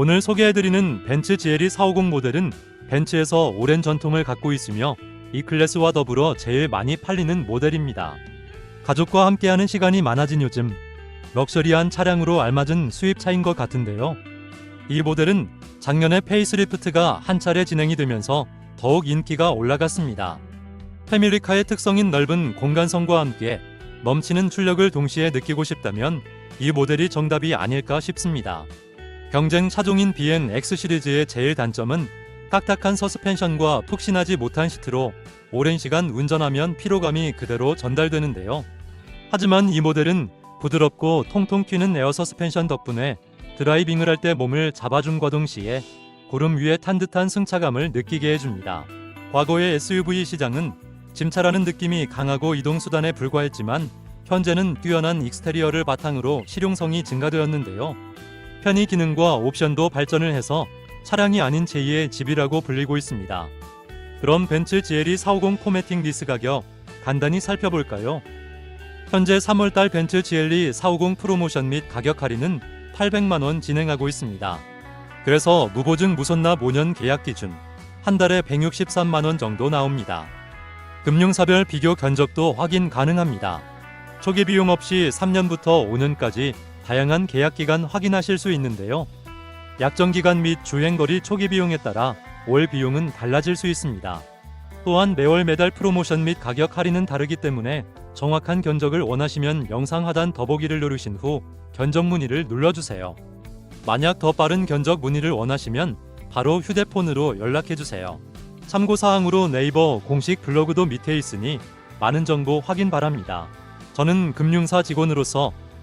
오늘 소개해드리는 벤츠 GLE 450 모델은 벤츠에서 오랜 전통을 갖고 있으며 이 클래스와 더불어 제일 많이 팔리는 모델입니다. 가족과 함께하는 시간이 많아진 요즘 럭셔리한 차량으로 알맞은 수입차인 것 같은데요. 이 모델은 작년에 페이스리프트가 한 차례 진행이 되면서 더욱 인기가 올라갔습니다. 패밀리카의 특성인 넓은 공간성과 함께 넘치는 출력을 동시에 느끼고 싶다면 이 모델이 정답이 아닐까 싶습니다. 경쟁 차종인 BN X 시리즈의 제일 단점은 딱딱한 서스펜션과 푹신하지 못한 시트로 오랜 시간 운전하면 피로감이 그대로 전달되는데요. 하지만 이 모델은 부드럽고 통통 튀는 에어 서스펜션 덕분에 드라이빙을 할 때 몸을 잡아줌과 동시에 구름 위에 탄 듯한 승차감을 느끼게 해줍니다. 과거의 SUV 시장은 짐차라는 느낌이 강하고 이동수단에 불과했지만 현재는 뛰어난 익스테리어를 바탕으로 실용성이 증가되었는데요. 편의 기능과 옵션도 발전을 해서 차량이 아닌 제2의 집이라고 불리고 있습니다. 그럼 벤츠 GLE 450 포매팅 리스 가격 간단히 살펴볼까요? 현재 3월달 벤츠 GLE 450 프로모션 및 가격 할인은 800만 원 진행하고 있습니다. 그래서 무보증 무선납 5년 계약 기준 한 달에 163만 원 정도 나옵니다. 금융사별 비교 견적도 확인 가능합니다. 초기 비용 없이 3년부터 5년까지 다양한 계약 기간 확인하실 수 있는데요. 약정 기간 및 주행거리 초기 비용에 따라 월 비용은 달라질 수 있습니다. 또한 매월 매달 프로모션 및 가격 할인은 다르기 때문에 정확한 견적을 원하시면 영상 하단 더보기를 누르신 후 견적 문의를 눌러주세요. 만약 더 빠른 견적 문의를 원하시면 바로 휴대폰으로 연락해주세요. 참고사항으로 네이버 공식 블로그도 밑에 있으니 많은 정보 확인 바랍니다. 저는 금융사 직원으로서